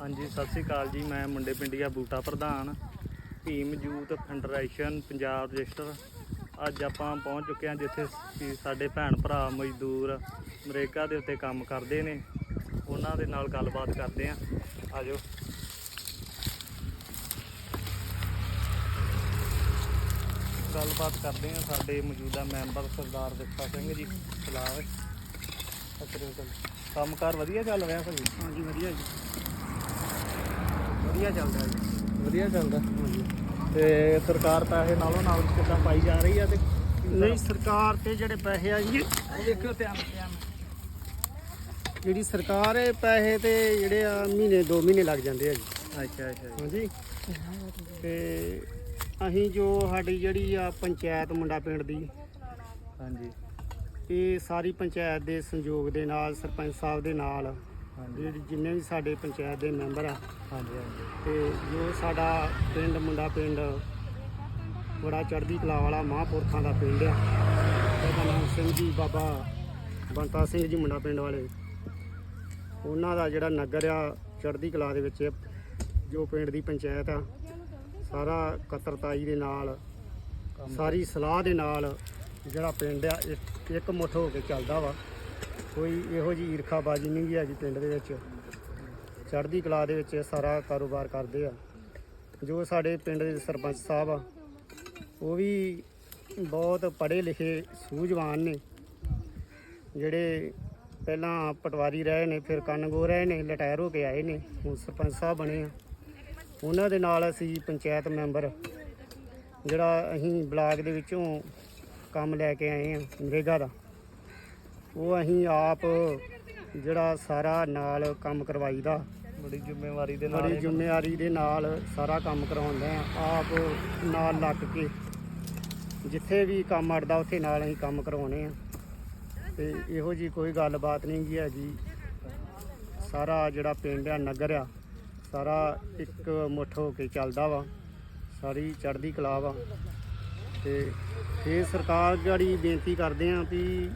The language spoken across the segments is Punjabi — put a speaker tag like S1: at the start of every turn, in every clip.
S1: ਹਾਂਜੀ, ਸਤਿ ਸ੍ਰੀ ਅਕਾਲ ਜੀ। ਮੈਂ ਮੁੰਡੇ ਪਿੰਡੀਆ ਬੂਟਾ ਪ੍ਰਧਾਨ, Bhim youth federation, Punjab register. ਅੱਜ ਆਪਾਂ ਪਹੁੰਚ ਚੁੱਕੇ ਹਾਂ ਜਿੱਥੇ ਕਿ ਸਾਡੇ ਭੈਣ ਭਰਾ ਮਜ਼ਦੂਰ ਅਮਰੀਕਾ ਦੇ ਉੱਤੇ ਕੰਮ ਕਰਦੇ ਨੇ। ਉਹਨਾਂ ਦੇ ਨਾਲ ਗੱਲਬਾਤ ਕਰਦੇ ਹਾਂ। ਆਜੋ। ਗੱਲਬਾਤ ਕਰਦੇ ਹਾਂ ਸਾਡੇ ਮੌਜੂਦਾ ਮੈਂਬਰ ਸਰਦਾਰ ਦਿੱਤਾ ਸਿੰਘ ਜੀ ਸਲਾਮ ਕੰਮਕਾਰ ਵਧੀਆ ਚੱਲ ਰਿਹਾ ਭਾਜੀ?
S2: ਹਾਂਜੀ, ਵਧੀਆ ਜੀ। ਵਧੀਆ ਚੱਲਦਾ ਜੀ।
S1: ਵਧੀਆ ਚੱਲਦਾ। ਤੇ ਸਰਕਾਰ ਪੈਸੇ ਨਾਲੋਂ ਨਾਲ ਕਿੱਦਾਂ ਪਾਈ ਜਾ ਰਹੀ ਆ ਤੇ
S2: ਨਹੀਂ ਸਰਕਾਰ ਤੇ ਜਿਹੜੇ ਪੈਸੇ ਆ ਜੀ
S1: ਦੇਖਿਓ ਧਿਆਨ ਧਿਆਨ।
S2: ਜਿਹੜੀ ਸਰਕਾਰ ਹੈ ਪੈਸੇ ਤੇ ਜਿਹੜੇ ਆ ਮਹੀਨੇ 2 ਮਹੀਨੇ ਲੱਗ ਜਾਂਦੇ ਆ ਜੀ।
S1: ਅੱਛਾ ਅੱਛਾ।
S2: ਹਾਂਜੀ। ਤੇ ਅਸੀਂ ਜੋ ਸਾਡੀ ਜਿਹੜੀ ਆ ਪੰਚਾਇਤ ਮੁੰਡਾ ਪਿੰਡ ਦੀ
S1: ਹਾਂਜੀ।
S2: ਇਹ ਸਾਰੀ ਪੰਚਾਇਤ ਦੇ ਸੰਯੋਗ ਦੇ ਨਾਲ ਸਰਪੰਚ ਸਾਹਿਬ ਦੇ ਨਾਲ ਜਿਹੜੇ ਜਿੰਨੇ ਵੀ ਸਾਡੇ ਪੰਚਾਇਤ ਦੇ ਮੈਂਬਰ ਆ
S1: ਹਾਂਜੀ ਹਾਂਜੀ।
S2: ਤੇ ਜੋ ਸਾਡਾ ਪਿੰਡ ਮੁੰਡਾ ਪਿੰਡ ਬੜਾ ਚੜ੍ਹਦੀ ਕਲਾ ਵਾਲਾ ਮਹਾਂਪੁਰਖਾਂ ਦਾ ਪਿੰਡ ਆ ਬਾਬਾ ਨਾਨਕ ਸਿੰਘ ਜੀ ਬਾਬਾ ਬੰਤਾ ਸਿੰਘ ਜੀ ਮੁੰਡਾ ਪਿੰਡ ਵਾਲੇ। ਉਹਨਾਂ ਦਾ ਜਿਹੜਾ ਨਗਰ ਆ ਚੜ੍ਹਦੀ ਕਲਾ ਦੇ ਵਿੱਚ ਜੋ ਪਿੰਡ ਦੀ ਪੰਚਾਇਤ ਆ ਸਾਰਾ ਕਤਰਤਾਈ ਦੇ ਨਾਲ ਸਾਰੀ ਸਲਾਹ ਦੇ ਨਾਲ ਜਿਹੜਾ ਪਿੰਡ ਆ ਇੱਕ- ਇੱਕ ਮੁੱਠ ਹੋ ਕੇ ਚੱਲਦਾ ਵਾ। ਕੋਈ ਇਹੋ ਜੀ ਈਰਖਾਬਾਜੀ ਨਹੀਂ ਗੀ ਹੈਗੀ ਪਿੰਡ ਦੇ ਵਿੱਚ। ਚੜ੍ਹਦੀ ਕਲਾ ਦੇ ਵਿੱਚ ਸਾਰਾ ਕਾਰੋਬਾਰ ਕਰਦੇ ਆ। ਜੋ ਸਾਡੇ ਪਿੰਡ ਦੇ ਸਰਪੰਚ ਸਾਹਿਬ ਆ, ਉਹ ਵੀ ਬਹੁਤ ਪੜ੍ਹੇ ਲਿਖੇ ਸੂਝਵਾਨ ਨੇ। ਜਿਹੜੇ ਪਹਿਲਾਂ ਪਟਵਾਰੀ ਰਹੇ ਨੇ, ਫਿਰ ਕਨਗੋ ਰਹੇ ਨੇ ਰਿਟਾਇਰ ਹੋ ਕੇ ਆਏ ਨੇ, ਹੁਣ ਸਰਪੰਚ ਸਾਹਿਬ ਬਣੇ ਆ। ਉਹਨਾਂ ਦੇ ਨਾਲ ਅਸੀਂ ਪੰਚਾਇਤ ਮੈਂਬਰ, ਜਿਹੜਾ ਅਸੀਂ ਬਲਾਕ ਦੇ ਵਿੱਚੋਂ ਕੰਮ ਲੈ ਕੇ ਆਏ ਆ ਨਰੇਗਾ ਦਾ। ਉਹ ਅਸੀਂ ਆਪ ਜਿਹੜਾ ਸਾਰਾ ਨਾਲ ਕੰਮ ਕਰਵਾਈਦਾ।
S1: ਬੜੀ ਜ਼ਿੰਮੇਵਾਰੀ ਦੇ ਨਾਲ
S2: ਬੜੀ ਜ਼ਿੰਮੇਵਾਰੀ ਦੇ ਨਾਲ ਸਾਰਾ ਕੰਮ ਕਰਾਉਂਦੇ ਆ। ਆਪ ਨਾਲ ਲੱਗ ਕੇ ਜਿੱਥੇ ਵੀ ਕੰਮ ਅੜਦਾ ਉੱਥੇ ਨਾਲ ਅਸੀਂ ਕੰਮ ਕਰਵਾਉਣੇ ਆ। ਤੇ ਇਹੋ ਜੀ ਕੋਈ ਗੱਲਬਾਤ ਨਹੀਂ ਗੀ ਹੈਗੀ। ਸਾਰਾ ਜਿਹੜਾ ਪਿੰਡ ਆ ਨਗਰ ਆ ਸਾਰਾ ਇੱਕ ਮੁੱਠ ਹੋ ਕੇ ਚੱਲਦਾ ਵਾ। ਸਾਰੀ ਚੜ੍ਹਦੀ ਕਲਾ ਵਾ। ਤੇ ਇਹ ਸਰਕਾਰ ਜਿਹੜੀ ਬੇਨਤੀ ਕਰਦੇ ਆ ਵੀ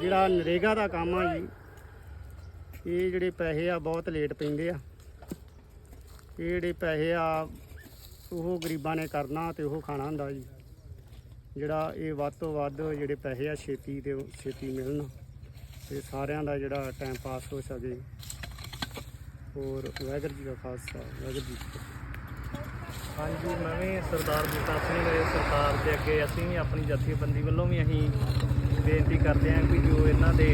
S2: ਜਿਹੜਾ ਨਰੇਗਾ ਦਾ ਕੰਮ ਆ ਜੀ, ਇਹ ਜਿਹੜੇ ਪੈਸੇ ਆ ਬਹੁਤ ਲੇਟ ਪੈਂਦੇ ਆ। ਇਹ ਜਿਹੜੇ ਪੈਸੇ ਆ, ਉਹ ਗਰੀਬਾਂ ਨੇ ਕਰਨਾ ਤੇ ਉਹ ਖਾਣਾ ਹੁੰਦਾ ਜੀ। ਜਿਹੜਾ ਇਹ ਵੱਧ ਤੋਂ ਵੱਧ ਜਿਹੜੇ ਪੈਸੇ ਆ, ਛੇਤੀ ਤੇ ਛੇਤੀ ਮਿਲਣ ਤੇ ਸਾਰਿਆਂ ਦਾ ਜਿਹੜਾ ਟਾਈਮ ਪਾਸ ਹੋ ਸਕੇ। ਹੋਰ ਵਾਹਿਗੁਰੂ ਜੀ ਦਾ ਖਾਲਸਾ, ਵਾਹਿਗੁਰੂ ਜੀ
S1: ਹਾਂਜੀ, ਮੈਂ ਵੀ ਸਰਦਾਰ ਬੂਟਾ ਸਿੰਘ ਦੇ ਸਰਕਾਰ ਦੇ ਅੱਗੇ ਅਸੀਂ ਵੀ ਆਪਣੀ ਜਥੇਬੰਦੀ ਵੱਲੋਂ ਵੀ ਅਸੀਂ ਬੇਨਤੀ ਕਰਦੇ ਹਾਂ ਕਿ ਜੋ ਇਹਨਾਂ ਦੇ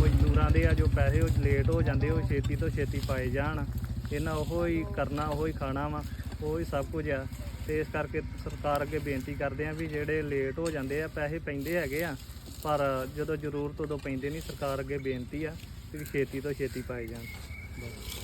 S1: ਮਜ਼ਦੂਰਾਂ ਦੇ ਆ, ਜੋ ਪੈਸੇ ਉਹ ਲੇਟ ਹੋ ਜਾਂਦੇ, ਉਹ ਛੇਤੀ ਤੋਂ ਛੇਤੀ ਪਾਏ ਜਾਣ। ਇਹਨਾਂ ਉਹ ਹੀ ਕਰਨਾ, ਉਹ ਹੀ ਖਾਣਾ ਵਾ, ਉਹ ਹੀ ਸਭ ਕੁਝ ਆ। ਤੇ ਇਸ ਕਰਕੇ ਸਰਕਾਰ ਅੱਗੇ ਬੇਨਤੀ ਕਰਦੇ ਹਾਂ ਵੀ ਜਿਹੜੇ ਲੇਟ ਹੋ ਜਾਂਦੇ ਆ, ਪੈਸੇ ਪੈਂਦੇ ਹੈਗੇ ਆ, ਪਰ ਜਦੋਂ ਜ਼ਰੂਰਤ ਉਦੋਂ ਪੈਂਦੇ ਨਹੀਂ, ਸਰਕਾਰ ਅੱਗੇ ਬੇਨਤੀ ਆ ਕਿ ਛੇਤੀ ਤੋਂ ਛੇਤੀ ਪਾਏ ਜਾਣ। ਬਸ